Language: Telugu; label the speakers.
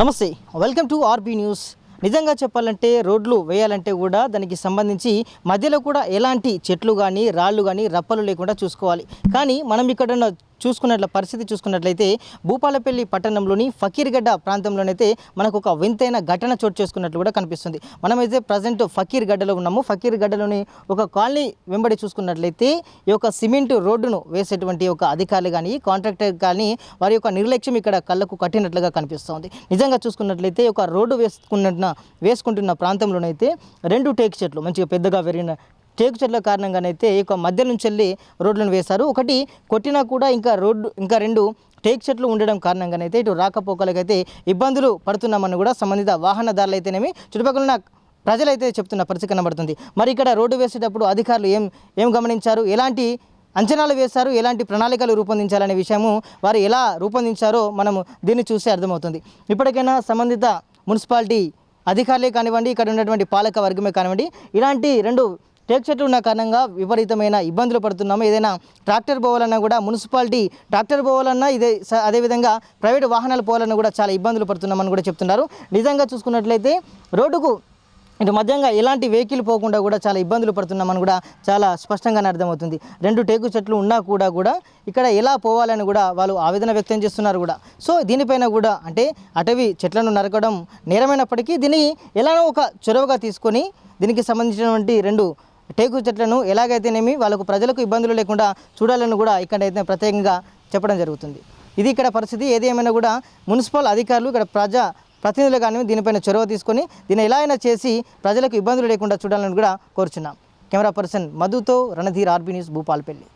Speaker 1: నమస్తే వెల్కమ్ టు ఆర్బీ న్యూస్. నిజంగా చెప్పాలంటే రోడ్లు వేయాలంటే కూడా దానికి సంబంధించి మధ్యలో కూడా ఎలాంటి చెట్లు కానీ రాళ్ళు కానీ రప్పలు లేకుండా చూసుకోవాలి. కానీ మనం ఇక్కడ చూసుకున్నట్ల పరిస్థితి చూసుకున్నట్లయితే భూపాలపల్లి పట్టణంలోని ఫకీర్గడ్డ ప్రాంతంలోనైతే మనకు ఒక వింతైన ఘటన చోటు చేసుకున్నట్లు కూడా కనిపిస్తుంది. మనమైతే ప్రజెంట్ ఫకీర్ గడ్డలో ఉన్నాము. ఫకీర్ గడ్డలోని ఒక కాలనీ వెంబడి చూసుకున్నట్లయితే ఈ యొక్క సిమెంట్ రోడ్డును వేసేటువంటి ఒక అధికారులు కానీ కాంట్రాక్టర్ కానీ వారి యొక్క నిర్లక్ష్యం ఇక్కడ కళ్ళకు కట్టినట్లుగా కనిపిస్తుంది. నిజంగా చూసుకున్నట్లయితే ఒక రోడ్డు వేసుకున్న వేసుకుంటున్న ప్రాంతంలోనైతే రెండు టేక్ చెట్లు మంచిగా పెద్దగా పెరిగిన టేకు చెట్ల కారణంగానైతే ఈ యొక్క మధ్య నుంచి వెళ్ళి రోడ్లను వేశారు. ఒకటి కొట్టినా కూడా ఇంకా రోడ్డు ఇంకా రెండు టేక్ చెట్లు ఉండడం కారణంగానైతే ఇటు రాకపోకలకైతే ఇబ్బందులు పడుతున్నామని కూడా సంబంధిత వాహనదారులు అయితేనేమి చుట్టుపక్కల ఉన్న ప్రజలైతే చెప్తున్న పరిస్థితి కనబడుతుంది. మరి ఇక్కడ రోడ్డు వేసేటప్పుడు అధికారులు ఏం ఏం గమనించారు? ఎలాంటి అంచనాలు వేశారు? ఎలాంటి ప్రణాళికలు రూపొందించాలనే విషయము వారు ఎలా రూపొందించారో మనము దీన్ని చూస్తే అర్థమవుతుంది. ఇప్పటికైనా సంబంధిత మున్సిపాలిటీ అధికారులే కానివ్వండి ఇక్కడ ఉన్నటువంటి పాలక వర్గమే కానివ్వండి ఇలాంటి రెండు టేక్ చెట్లు ఉన్న కారణంగా విపరీతమైన ఇబ్బందులు పడుతున్నాము. ఏదైనా ట్రాక్టర్ పోవాలన్నా కూడా మున్సిపాలిటీ ట్రాక్టర్ పోవాలన్నా ఇదే స- అదేవిధంగా ప్రైవేట్ వాహనాలు పోవాలన్నా కూడా చాలా ఇబ్బందులు పడుతున్నామని కూడా చెప్తున్నారు. నిజంగా చూసుకున్నట్లయితే రోడ్డుకు ఇటు మధ్యంగా ఎలాంటి వెహికల్ పోకుండా కూడా చాలా ఇబ్బందులు పడుతున్నామని కూడా చాలా స్పష్టంగానే అర్థమవుతుంది. రెండు టేకు చెట్లు ఉన్నా కూడా కూడా ఇక్కడ ఎలా పోవాలని కూడా వాళ్ళు ఆవేదన వ్యక్తం చేస్తున్నారు కూడా. సో దీనిపైన కూడా అంటే అటవీ చెట్లను నరకడం నేరమైనప్పటికీ దీన్ని ఎలానో ఒక చొరవగా తీసుకొని దీనికి సంబంధించినటువంటి రెండు టేకు చెట్లను ఎలాగైతేనేమి వాళ్ళకు ప్రజలకు ఇబ్బందులు లేకుండా చూడాలని కూడా ఇక్కడైతే ప్రత్యేకంగా చెప్పడం జరుగుతుంది. ఇది ఇక్కడ పరిస్థితి. ఏది ఏమైనా కూడా మున్సిపల్ అధికారులు ఇక్కడ ప్రజా ప్రతినిధులు కానీ దీనిపైన చొరవ తీసుకొని దీన్ని ఎలా అయినా చేసి ప్రజలకు ఇబ్బందులు లేకుండా చూడాలని కూడా కోరుచున్నాం. కెమెరా పర్సన్ మధుతో రణధీర్ ఆర్బీ న్యూస్ భూపాల్పల్లి.